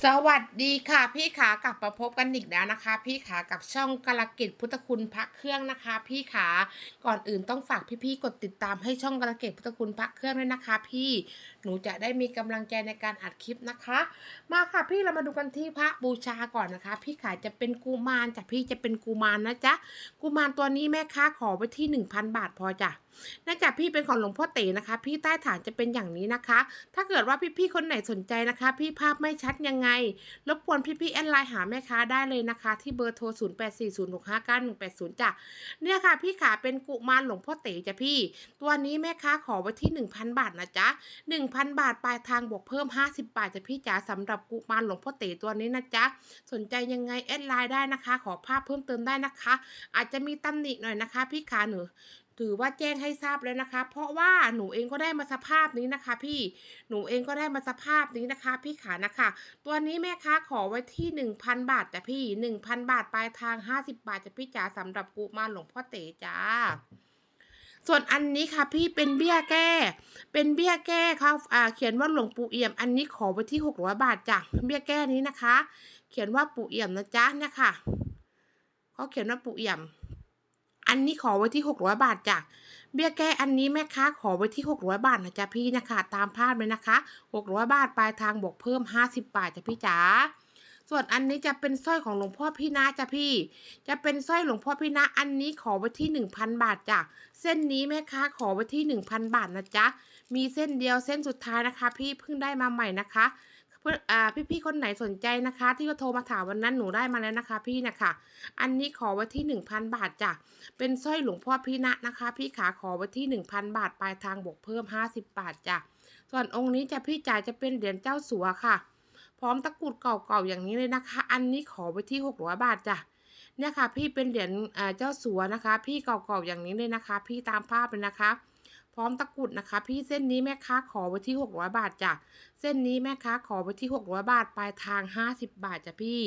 สวัสดีค่ะพี่ขากลับมาพบกันอีกแล้วนะคะ พี่ขากับช่องกรกิจพุทธคุณพระเครื่องนะคะ พี่ขาก่อนอื่นต้องฝากพี่ๆกดติดตามให้ช่องกรกิจพุทธคุณพระเครื่องด้วยนะคะ พี่ หนูจะได้มีกำลังใจในการอัดคลิปนะคะ มาค่ะพี่เรามาดูกันที่พระบูชาก่อนนะคะ พี่ขาจะเป็นกุมารจ้ะพี่จะเป็นกุมารนะจ๊ะกุมารตัวนี้แม่ค้าขอไว้ที่ 1,000 บาทพอจ้ะเนื่องจากพี่เป็นของหลวงพ่อเต๋นะคะ พี่ใต้ฐานจะเป็นอย่างนี้นะคะ ถ้าเกิดว่าพี่ๆคนไหนสนใจนะคะ พี่ภาพไม่ชัดยังไง รบกวนพี่ๆแอดไลน์หาแม่ค้าได้เลยนะคะ ที่เบอร์โทร 0 8 4 0 6 5 9 1 8 0จ้ะเนี่ยค่ะ พี่ขาเป็นกุมารหลวงพ่อเต๋จ้ะพี่ ตัวนี้แม่ค้าขอไว้ที่ 1,000 บาทนะจ๊ะ1,000 บาท ปลายทางบวกเพิ่ม 50 บาทจะพี่จ๋าสำหรับกุมารหลวงพ่อเต๋ตัวนี้นะจ๊ะ สนใจยังไงแอดไลน์ได้นะคะ ขอภาพเพิ่มเติมได้นะคะ อาจจะมีตำหนิหน่อยนะคะ พี่ขาหนูถือว่าแจ้งให้ทราบแล้วนะคะ เพราะว่าหนูเองก็ได้มาสภาพนี้นะคะ พี่ หนูเองก็ได้มาสภาพนี้นะคะ พี่ขานะคะ ตัวนี้แม่ค้าขอไว้ที่ 1,000 บาทจ้ะพี่ 1,000 บาทปลายทาง 50 บาทจะพี่จ๋าสำหรับกุมารหลวงพ่อเต๋จ้า ส่วนอันนี้ค่ะพี่เป็นเบี้ยแก้ เป็นเบี้ยแก้เขาอ่าเขียนว่าหลวงปู่เอี่ยม อันนี้ขอไว้ที่600บาทจ้ะเบี้ยแก้นี้นะคะ เขียนว่าปู่เอี่ยมนะจ๊ะเนี่ยค่ะเขาเขียนว่าปู่เอี่ยม อันนี้ขอไว้ที่หกร้อยบาทจ้ะเบี้ยแก้อันนี้แม่ค้าขอไว้ที่หกร้อยบาทนะจ๊ะพี่นะคะ ตามภาพเลยนะคะหกร้อยบาทปลายทางบวกเพิ่มห้าสิบบาทจ้ะพี่จ๋า ส่วนอันนี้จะเป็นสร้อยของหลวงพ่อพี่นะจ้ะพี่ จะเป็นสร้อยหลวงพ่อพี่นะอันนี้ขอไว้ที่หนึ่งพันบาทจ้ะ เส้นนี้แม่ค้าขอไว้ที่หนึ่งพันบาทนะจ๊ะ มีเส้นเดียวเส้นสุดท้ายนะคะ พี่เพิ่งได้มาใหม่นะคะเพื่ออ่าพี่ๆคนไหนสนใจนะคะ ที่เขาโทรมาถามวันนั้นหนูได้มาแล้วนะคะ พี่นะคะอันนี้ขอไว้ที่หนึ่งพันบาทจ้ะเป็นสร้อยหลวงพ่อพี่นะนะคะ พี่ขาขอไว้ที่หนึ่งพันบาทปลายทางบวกเพิ่มห้าสิบบาทจ้ะส่วนองค์นี้จะพี่จ่ายจะเป็นเหรียญเจ้าสัวค่ะ พร้อมตะกรุดเก่าๆอย่างนี้เลยนะคะ อันนี้ขอไว้ที่หกร้อยบาทจ้ะเนี่ยค่ะ พี่เป็นเหรียญเจ้าสัวนะคะ พี่เก่าๆอย่างนี้เลยนะคะ พี่ตามภาพเลยนะคะ พร้อมตะกรุดนะคะ พี่เส้นนี้แม่ค้าขอไว้ที่หกร้อยบาทจ้ะเส้นนี้แม่ค้าขอไว้ที่หกร้อยบาทปลายทางห้าสิบบาทจ้ะพี่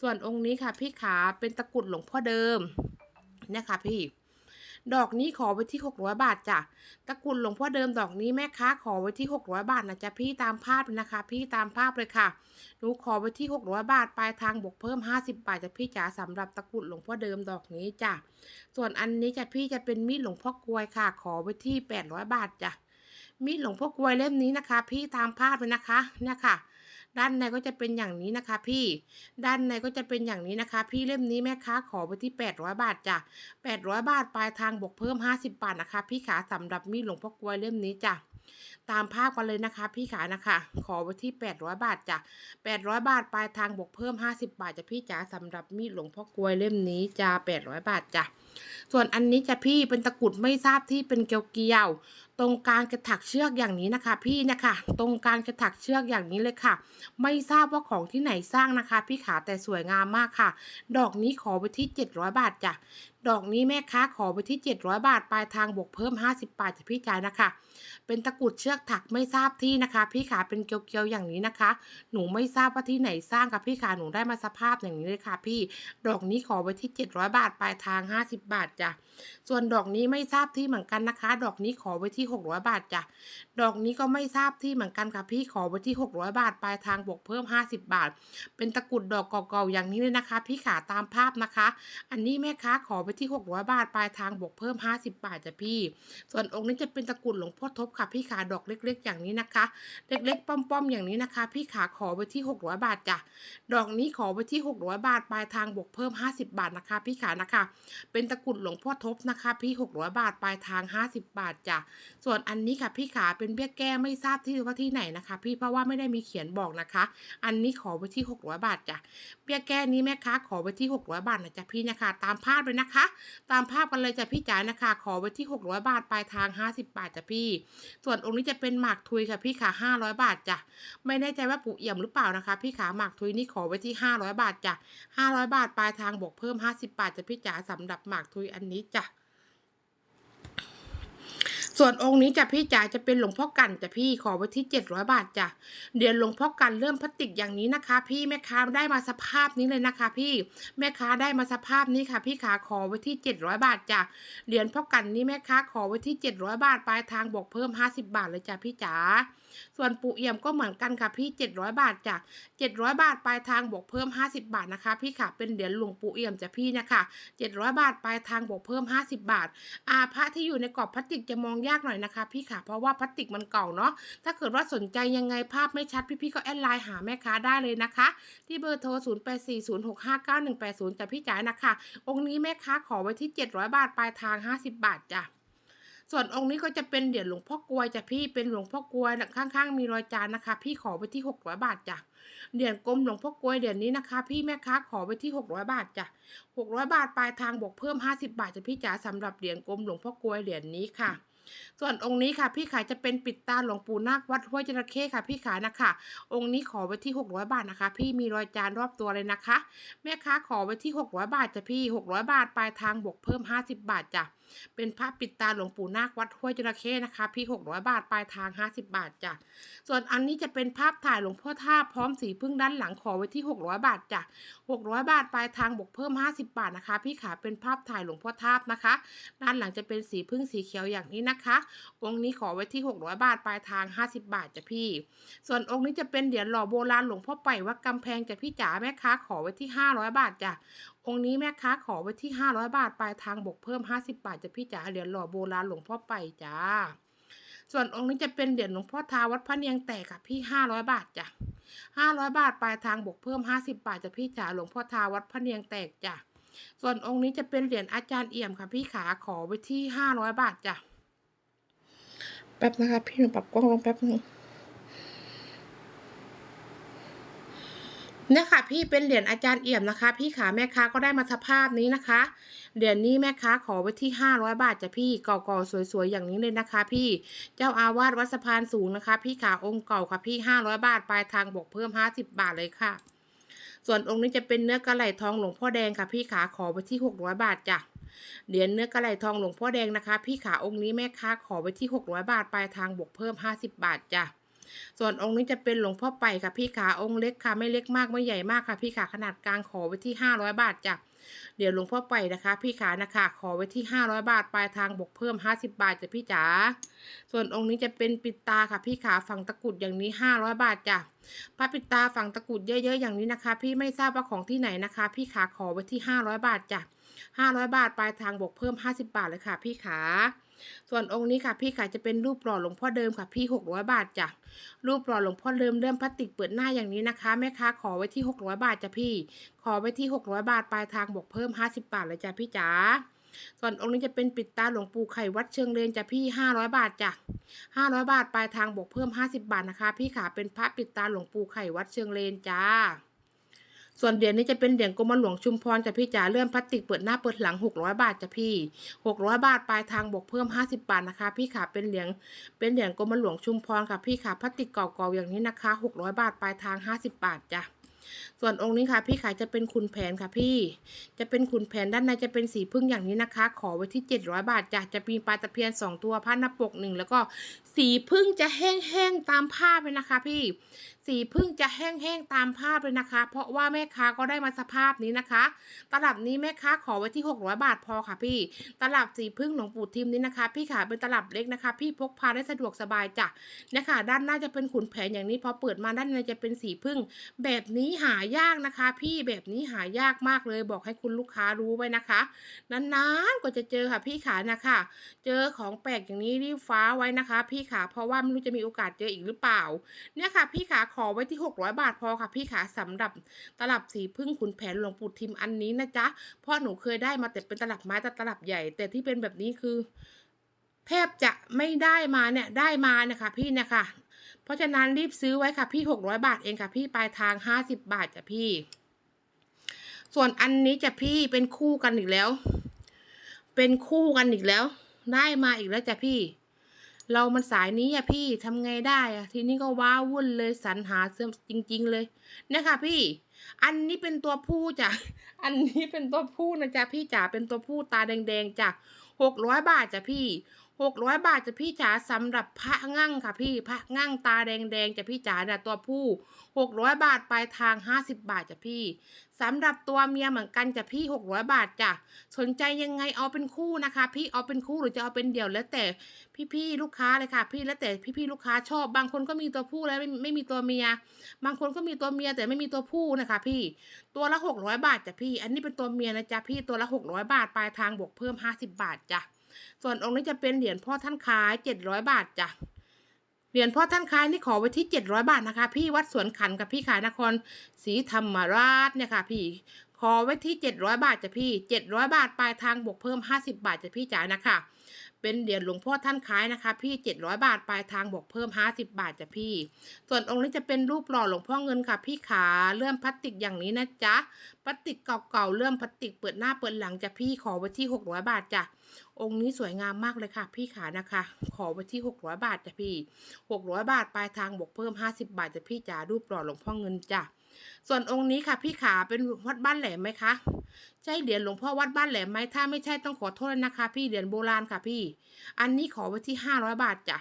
ส่วนองค์นี้ค่ะ พี่ขาเป็นตะกรุดหลวงพ่อเดิมเนี่ยค่ะพี่ ดอกนี้ขอไว้ที่หกร้อยบาทจ้ะตะกรุดหลวงพ่อเดิมดอกนี้แม่ค้าขอไว้ที่หกร้อยบาทนะจ๊ะพี่ตามภาพนะคะ พี่ตามภาพเลยค่ะหนูขอไว้ที่หกร้อยบาทปลายทางบวกเพิ่มห้าสิบาทจ้ะพี่จ๋าสำหรับตะกรุดหลวงพ่อเดิมดอกนี้จ้ะส่วนอันนี้จ้ะพี่จะเป็นมีดหลวงพ่อกลวยค่ะ ขอไว้ที่แปดร้อยบาทจ้ะมีดหลวงพ่อกลวยเล่มนี้นะคะ พี่ตามภาพเลยนะคะเนี่ยค่ะ ด้านในก็จะเป็นอย่างนี้นะคะ พี่ ด้านในก็จะเป็นอย่างนี้นะคะ พี่เล่มนี้แม่ค้าขอไปที่ 800 บาทจ้ะ800 บาทปลายทางบวกเพิ่ม 50 บาทนะคะ พี่ขาสำหรับมีดหลวงพ่อกลวยเล่มนี้จ้ะตามภาพกันเลยนะคะ พี่ขานะคะ ขอไว้ที่ 800 บาทจ้ะ800 บาทปลายทางบวกเพิ่ม 50 บาทจ้ะพี่จ๋าสำหรับมีดหลวงพ่อกลวยเล่มนี้จ้า800 บาทจ้ะส่วนอันนี้จะพี่เป็นตะกุดไม่ทราบที่เป็นเกลียวเกียว ตรงกลางกระถักเชือกอย่างนี้นะคะ พี่นะคะ ตรงกลางกระถักเชือกอย่างนี้เลยค่ะ ไม่ทราบว่าของที่ไหนสร้างนะคะ พี่ขาแต่สวยงามมากค่ะ ดอกนี้ขอไปที่ 700 บาทจ้ะ ดอกนี้แม่ค้าขอไปที่ 700 บาท ปลายทางบวกเพิ่ม 50 บาทจะพี่จ่ายนะคะ เป็นตะกรุดเชือกถักไม่ทราบที่นะคะ พี่ขาเป็นเกลียวๆอย่างนี้นะคะ หนูไม่ทราบว่าที่ไหนสร้างค่ะพี่ขาหนูได้มาสภาพอย่างนี้เลยค่ะ พี่ ดอกนี้ขอไว้ที่ 700 บาท ปลายทาง 50 บาทจ้ะ ส่วนดอกนี้ไม่ทราบที่เหมือนกันนะคะ ดอกนี้ขอไว้ที่ 600 บาทจ้ะ ดอกนี้ก็ไม่ทราบที่เหมือนกันค่ะพี่ ขอไว้ที่ 600 บาท ปลายทางบวกเพิ่ม 50 บาท เป็นตะกรุดดอกเก่าๆอย่างนี้เลยนะคะ พี่ขาตามภาพนะคะ อันนี้แม่ค้าขอไปไปที่ 600 บาท ปลายทางบวกเพิ่ม 50 บาทจ้ะพี่ ส่วนองค์นี้จะเป็นตะกุดหลวงพ่อทบค่ะพี่ขาดอกเล็ก ๆ อย่างนี้นะคะ เล็กๆ ป้อมๆอย่างนี้นะคะ พี่ขาขอไว้ที่ 600 บาทจ้ะดอกนี้ขอไว้ที่ 600 บาท ปลายทางบวกเพิ่ม 50 บาทนะคะ พี่ขานะคะ เป็นตะกุดหลวงพ่อทบนะคะ พี่ 600 บาท ปลายทาง 50 บาทจ้ะส่วนอันนี้ค่ะพี่ขาเป็นเบี้ยแก้ไม่ทราบที่ว่าที่ไหนนะคะ พี่เพราะว่าไม่ได้มีเขียนบอกนะคะ อันนี้ขอไว้ที่ 600 บาทจ้ะเบี้ยแก้นี้แม่ค้าขอไว้ที่ 600 บาทนะจ๊ะพี่นะคะ ตามภาพเลยนะคะตามภาพกันเลยจ้ะพี่จ๋านะคะ ขอไว้ที่ 600 บาทปลายทาง 50 บาทจ้ะพี่ ส่วนองค์นี้จะเป็นหมากทุยค่ะพี่ขา500 บาทจ้ะไม่แน่ใจว่าปู่เอี่ยมหรือเปล่านะคะ พี่ขาหมากทุยนี่ขอไว้ที่ 500 บาทจ้ะ500 บาทปลายทางบวกเพิ่ม 50 บาทจ้ะพี่จ๋าสำหรับหมากทุยอันนี้จ้ะ ส่วนองค์นี้จ้ะพี่จ๋าจะเป็นหลวงพ่อกันจ้ะพี่ขอไว้ที่ 700 บาทจ้ะเดี๋ยวหลวงพ่อกันเริ่มพลาสติกอย่างนี้นะคะ พี่แม่ค้าได้มาสภาพนี้เลยนะคะ พี่แม่ค้าได้มาสภาพนี้ค่ะ พี่ขาขอไว้ที่ 700 บาทจ้ะเหรียญพ่อกันนี้แม่ค้าขอไว้ที่ 700 บาทปลายทางบวกเพิ่ม 50 บาทเลยจ้ะพี่จ๋าส่วนปู่เอี่ยมก็เหมือนกันค่ะพี่ 700 บาทจ้ะ700 บาทปลายทางบวกเพิ่ม 50 บาทนะคะ พี่ค่ะเป็นเหรียญหลวงปู่เอี่ยมจ้ะพี่นะคะ700 บาทปลายทางบวกเพิ่ม 50 บาท อาพระที่อยู่ในกรอบพลาสติกจะมองยากหน่อยนะคะพี่ค่ะ เพราะว่าพลาสติกมันเก่าเนาะ ถ้าเกิดว่าสนใจยังไงภาพไม่ชัดพี่ๆก็แอดไลน์หาแม่ค้าได้เลยนะคะ ที่เบอร์โทร 0840659180จ้ะพี่จ๋านะคะ องค์นี้แม่ค้าขอไว้ที่ 700 บาทปลายทาง 50 บาทจ้ะส่วนองค์นี้ก็จะเป็นเหรียญหลวงพ่อกลวยจ้ะพี่เป็นหลวงพ่อกลวยข้างๆมีรอยจานนะคะ พี่ขอไว้ที่600บาทจ้ะเหรียญกลมหลวงพ่อกลวยเหรียญนี้นะคะ พี่แม่ค้าขอไว้ที่600บาทจ้ะ600บาทปลายทางบวกเพิ่ม50บาทจ้ะพี่จ๋าสำหรับเหรียญกลมหลวงพ่อกลวยเหรียญนี้ค่ะ ส่วนองค์นี้ค่ะพี่ขายจะเป็นปิดตาหลวงปู่นาควัดห้วยจระเข้ค่ะพี่ขายนะคะ องค์นี้ขอไว้ที่ 600 บาทนะคะ พี่มีรอยจานรอบตัวเลยนะคะ แม่ค้าขอไว้ที่ 600 บาทจ้ะพี่ 600 บาทปลายทางบวกเพิ่ม 50 บาทจ้ะ เป็นพระปิดตาหลวงปู่นาควัดห้วยจระเข้นะคะ พี่ 600 บาท ปลายทาง 50 บาทจ้ะ ส่วนอันนี้จะเป็นภาพถ่ายหลวงพ่อท่าพร้อมสีพึ่งด้านหลังขอไว้ที่ 600 บาทจ้ะ 600 บาท ปลายทางบวกเพิ่ม 50 บาทนะคะ พี่ขาเป็นภาพถ่ายหลวงพ่อทานะคะ ด้านหลังจะเป็นสีพึ่งสีเขียวอย่างนี้นะคะ องค์นี้ขอไว้ที่ 600 บาท ปลายทาง 50 บาทจ้ะพี่ ส่วนองค์นี้จะเป็นเหรียญหล่อโบราณหลวงพ่อไปวัดกำแพงจ้ะพี่จ๋าแม่ค้าขอไว้ที่ 500 บาทจ้ะองค์นี้แม่ค้าขอไว้ที่ 500 บาท ปลายทางบกเพิ่ม 50 บาทจะพี่จ๋าเหรียญหล่อโบราณหลวงพ่อไปจ้า ส่วนองค์นี้จะเป็นเหรียญหลวงพ่อทาวัดพระเนียงแตกค่ะพี่ 500 บาทจ้ะ500 บาท ปลายทางบกเพิ่ม 50 บาทจะพี่จ๋าหลวงพ่อทาวัดพระเนียงแตกจ้ะ ส่วนองค์นี้จะเป็นเหรียญอาจารย์เอี่ยมค่ะพี่ขาขอไว้ที่ 500 บาทจ้ะ แป๊บนะคะ พี่หนูปรับกล้องลงแป๊บนึง เนี่ยค่ะพี่เป็นเหรียญอาจารย์เอี่ยมนะคะ พี่ขาแม่ค้าก็ได้มาสภาพนี้นะคะ เหรียญนี้แม่ค้าขอไว้ที่ 500 บาทจ้ะพี่เก่าๆสวยๆอย่างนี้เลยนะคะ พี่เจ้าอาวาสวัดสะพานสูงนะคะ พี่ขาองค์เก่าค่ะพี่ 500 บาทปลายทางบวกเพิ่ม 50 บาทเลยค่ะ ส่วนองค์นี้จะเป็นเนื้อกระไหลทองหลวงพ่อแดงค่ะ พี่ขาขอไว้ที่ 600 บาทจ้ะเหรียญเนื้อกระไหลทองหลวงพ่อแดงนะคะ พี่ขาองค์นี้แม่ค้าขอไว้ที่ 600 บาทปลายทางบวกเพิ่ม 50 บาทจ้ะ ส่วนองค์นี้จะเป็นหลวงพ่อไปค่ะพี่ขาองค์เล็กค่ะไม่เล็กมากไม่ใหญ่มากค่ะพี่ขาขนาดกลางขอไว้ที่ 500 บาทจ้ะเดี๋ยวหลวงพ่อไปนะคะ พี่ขานะคะ ขอไว้ที่ 500 บาทปลายทางบวกเพิ่ม 50 บาทจ้ะพี่จ๋าส่วนองค์นี้จะเป็นปิดตาค่ะพี่ขาฝั่งตะกุดอย่างนี้ 500 บาทจ้ะพระปิดตาฝั่งตะกุดเยอะๆอย่างนี้นะคะ พี่ไม่ทราบว่าของที่ไหนนะคะ พี่ขาขอไว้ที่ 500 บาทจ้ะ500 บาทปลายทางบวกเพิ่ม 50 บาทเลยค่ะ พี่ขา ส่วนองค์นี้ค่ะพี่ขาจะเป็นรูปหล่อหลวงพ่อเดิมค่ะพี่ 600 บาทจ้ะรูปหล่อหลวงพ่อเดิมเริ่มพลาสติกเปิดหน้าอย่างนี้นะคะแม่ค้าขอไว้ที่ 600 บาทจ้ะพี่ ขอไว้ที่ 600 บาทปลายทางบวกเพิ่ม 50 บาทเลยจ้ะพี่จ๋าส่วนองค์นี้จะเป็นปิดตาหลวงปู่ไข่วัดเชิงเลนจ้ะพี่ 500 บาทจ้ะ500 บาทปลายทางบวกเพิ่ม 50 บาทนะคะ พี่ขาเป็นพระปิดตาหลวงปู่ไข่วัดเชิงเลนจ้า ส่วนเหรียญนี้จะเป็นเหรียญกรมหลวงชุมพรจะพี่จ๋าเลื่อนพลาสติกเปิดหน้าเปิดหลัง 600 บาทจะพี่ 600 บาทปลายทางบวกเพิ่ม 50 บาทนะคะ พี่ขาเป็นเหรียญเป็นเหรียญกรมหลวงชุมพรค่ะพี่ขาพลาสติกเก่าๆอย่างนี้นะคะ 600 บาทปลายทาง 50 บาทจ้ะส่วนองค์นี้ค่ะ พี่ขายจะเป็นขุนแผนค่ะพี่ จะเป็นขุนแผนด้านในจะเป็นสีพึ่งอย่างนี้นะคะ ขอไว้ที่ 700 บาทจ้ะจะมีปลาตะเพียน 2 ตัวผ้าหน้าปกหนึ่งแล้วก็สีพึ่งจะแห้งๆตามภาพเลยนะคะ พี่ สีพึ่งจะแห้งๆตามภาพเลยนะคะ เพราะว่าแม่ค้าก็ได้มาสภาพนี้นะคะ ตลับนี้แม่ค้าขอไว้ที่ 600 บาทพอค่ะพี่ ตลับสีพึ่งหลวงปู่ทิมนี้นะคะ พี่ขาเป็นตลับเล็กนะคะ พี่พกพาได้สะดวกสบายจ้ะนะคะด้านหน้าจะเป็นขุนแผนอย่างนี้พอเปิดมาด้านในจะเป็นสีพึ่ง แบบนี้หายากนะคะ พี่แบบนี้หายากมากเลย บอกให้คุณลูกค้ารู้ไว้นะคะนานๆกว่าจะเจอค่ะพี่ขานะคะ เจอของแปลกอย่างนี้รีบฟ้าไว้นะคะ พี่ขาเพราะว่าไม่รู้จะมีโอกาสเจออีกหรือเปล่า เนี่ยค่ะพี่ขาขอไว้ที่ 600 บาทพอค่ะพี่ขาสำหรับตลับสีพึ่งขุนแผนหลวงปู่ทิมอันนี้นะจ๊ะเพราะหนูเคยได้มาแต่เป็นตลับไม้แต่ตลับใหญ่ แต่ที่เป็นแบบนี้คือ แทบจะไม่ได้มาเนี่ยได้มานี่ยค่ะพี่นี่ยค่ะเพราะฉะนั้นรีบซื้อไว้ค่ะพี่ 600 บาทเองค่ะ พี่ปลายทาง 50 บาทจ้ะพี่ ส่วนอันนี้จะพี่เป็นคู่กันอีกแล้ว เป็นคู่กันอีกแล้ว ได้มาอีกแล้วจ้ะพี่ เรามันสายนี้อะพี่ทำไงได้อะทีนี้ก็ว้าวุ่นเลยสรรหาเสื้อจริง ๆ เลยเนี่ยค่ะพี่ อันนี้เป็นตัวผู้จ้ะอันนี้เป็นตัวผู้นะจ๊ะพี่จ๋าเป็นตัวผู้ตาแดงๆจ้ะหกร้อยบาทจ้ะพี่ 600บาทจะพี่จ๋าสำหรับพระงั่งค่ะพี่พระงั่งตาแดงๆจะพี่จ๋าเนี่ยตัวผู้600บาทปลายทาง50บบาทจะพี่สำหรับตัวเมียเหมือนกันจะพี่600บาทจ้ะสนใจยังไงเอาเป็นคู่นะคะ พี่เอาเป็นคู่หรือจะเอาเป็นเดี่ยวแล้วแต่พี่ๆลูกค้าเลยค่ะ พี่แล้วแต่พี่ๆลูกค้าชอบ บางคนก็มีตัวผู้แล้วไม่ไม่มีตัวเมีย บางคนก็มีตัวเมียแต่ไม่มีตัวผู้นะคะ พี่ตัวละ600บาทจ้ะพี่ อันนี้เป็นตัวเมียนะจ๊ะพี่ตัวละ600บาทปลายทางบวกเพิ่ม50บาทจ้ะ ส่วนองค์นี้จะเป็นเหรียญพ่อท่านคล้าย700บาทจ้ะเหรียญพ่อท่านคล้ายนี่ขอไว้ที่700บาทนะคะ พี่วัดสวนขันกับพี่ขายนครศรีธรรมราชเนี่ยค่ะพี่ขอไว้ที่ 700 บาทจ้ะพี่700 บาทปลายทางบวกเพิ่ม 50 บาทจ้ะพี่จ๋านะคะ เป็นเหรียญหลวงพ่อท่านคล้ายนะคะ พี่ 700 บาทปลายทางบวกเพิ่ม 50 บาทจ้ะพี่ ส่วนองค์นี้จะเป็นรูปหล่อหลวงพ่อเงินค่ะ พี่ขาเลื่อมพลาสติกอย่างนี้นะจ๊ะพลาสติกเก่าๆเลื่อมพลาสติกเปิดหน้าเปิดหลังจ้ะพี่ขอไว้ที่ 600 บาทจ้ะ องค์นี้สวยงามมากเลยค่ะ พี่ขานะคะ ขอไว้ที่ 600 บาทจ้ะพี่ 600 บาทปลายทางบวกเพิ่ม 50 บาทจ้ะพี่จ๋ารูปหล่อหลวงพ่อเงินจ้ะส่วนองค์นี้ค่ะ พี่ขาเป็นวัดบ้านแหลมไหมคะใช่เหรียญหลวงพ่อวัดบ้านแหลมไหมถ้าไม่ใช่ต้องขอโทษนะคะ พี่เหรียญโบราณค่ะพี่ อันนี้ขอไว้ที่ 500 บาทจ้ะ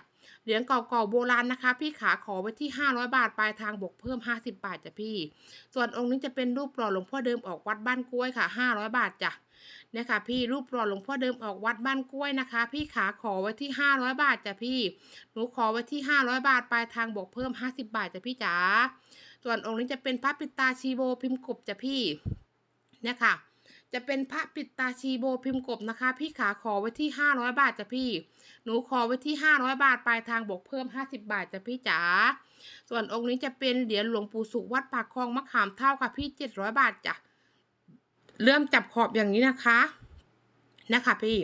เหรียญเก่าๆโบราณนะคะ พี่ขาขอไว้ที่ 500 บาทปลายทางบวกเพิ่ม 50 บาทจ้ะพี่ ส่วนองค์นี้จะเป็นรูปหล่อหลวงพ่อเดิมออกวัดบ้านกล้วยค่ะ 500 บาทจ้ะเนี่ยค่ะพี่รูปหล่อหลวงพ่อเดิมออกวัดบ้านกล้วยนะคะ พี่ขาขอไว้ที่ 500 บาทจ้ะพี่ หนูขอไว้ที่ 500 บาทปลายทางบวกเพิ่ม 50 บาทจ้ะพี่จ๋าส่วนองค์นี้จะเป็นพระปิตาชีโบพิมพ์กบจ้ะพี่เนี่ยค่ะ จะเป็นพระปิดตาชีโบพิมพ์กบนะคะ พี่ขาขอไว้ที่500บาทจ้ะพี่ หนูขอไว้ที่500บาทปลายทางบวกเพิ่ม50บาทจ้ะพี่จ๋าส่วนองค์นี้จะเป็นเหรียญหลวงปู่สุวัดปากคลองมะขามเท่าค่ะพี่700บาทจ้ะเริ่มจับขอบอย่างนี้นะคะนะคะพี่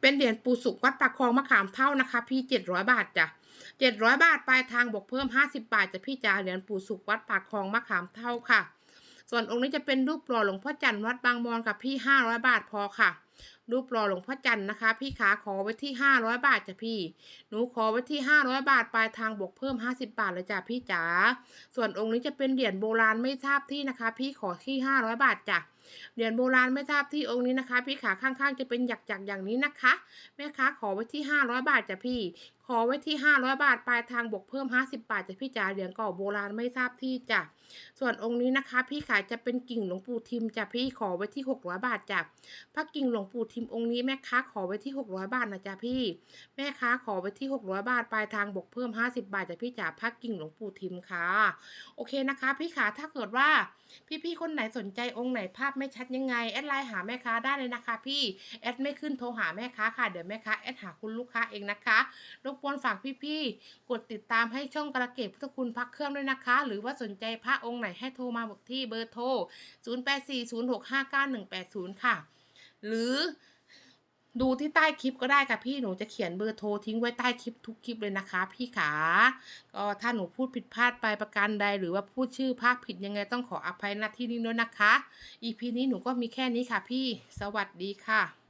เป็นเหรียญปู่สุวัดปากคลองมะขามเท่านะคะ พี่700บาทจ้ะ700บาทปลายทางบวกเพิ่ม50บาทจ้ะพี่จ๋าเหรียญปู่สุวัดปากคลองมะขามเท่าค่ะ ส่วนองค์นี้จะเป็นรูปหล่อหลวงพ่อจันทร์วัดบางมอนกับพี่ห้าร้อยบาทพอค่ะ รูปหล่อหลวงพ่อจันทร์นะคะ พี่ขาขอไว้ที่ห้าร้อยบาทจ้ะพี่ หนูขอไว้ที่ห้าร้อยบาทปลายทางบวกเพิ่มห้าสิบาทเลยจ้ะพี่จ๋าส่วนองค์นี้จะเป็นเหรียญโบราณไม่ทราบที่นะคะ พี่ขอที่ห้าร้อยบาทจ้ะ เหรียญโบราณไม่ทราบที่องค์นี้นะคะ พี่ขาข้างๆ จะเป็นหยักๆอย่างนี้นะคะ แม่ค้าขอไว้ที่ 500 บาทจ้ะพี่ ขอไว้ที่ 500 บาทปลายทางบวกเพิ่ม 50 บาทจ้ะพี่จ๋าเหรียญเก่าโบราณไม่ทราบที่จ้ะส่วนองค์นี้นะคะ พี่ขายจะเป็นกิ่งหลวงปู่ทิมจ้ะพี่ขอไว้ที่ 600 บาทจ้ะพระกิ่งหลวงปู่ทิมองค์นี้แม่ค้าขอไว้ที่ 600 บาทนะจ๊ะพี่ แม่ค้าขอไว้ที่ 600 บาทปลายทางบวกเพิ่ม 50 บาทจ้ะพี่จ๋าพระกิ่งหลวงปู่ทิมค่ะ โอเคนะคะ พี่ขาถ้าเกิดว่าพี่ๆคนไหนสนใจองค์ไหนภาพไม่ชัดยังไงแอดไลน์หาแม่ค้าได้เลยนะคะพี่แอดไม่ขึ้นโทรหาแม่ค้าค่ะเดี๋ยวแม่ค้าแอดหาคุณลูกค้าเองนะคะรบกวนฝากพี่ๆกดติดตามให้ช่องกระเกตพุทธคุณพักเครื่องด้วยนะคะ หรือว่าสนใจพระองค์ไหนให้โทรมาบอกที่เบอร์โทร 0840659180 ค่ะ หรือ ดูที่ใต้คลิปก็ได้ค่ะพี่หนูจะเขียนเบอร์โทรทิ้งไว้ใต้คลิปทุกคลิปเลยนะคะ พี่ขาก็ถ้าหนูพูดผิดพลาดไปประการใด หรือว่าพูดชื่อภาพผิดยังไงต้องขออภัยณที่นี้ด้วยนะคะ อีพีนี้หนูก็มีแค่นี้ค่ะพี่สวัสดีค่ะ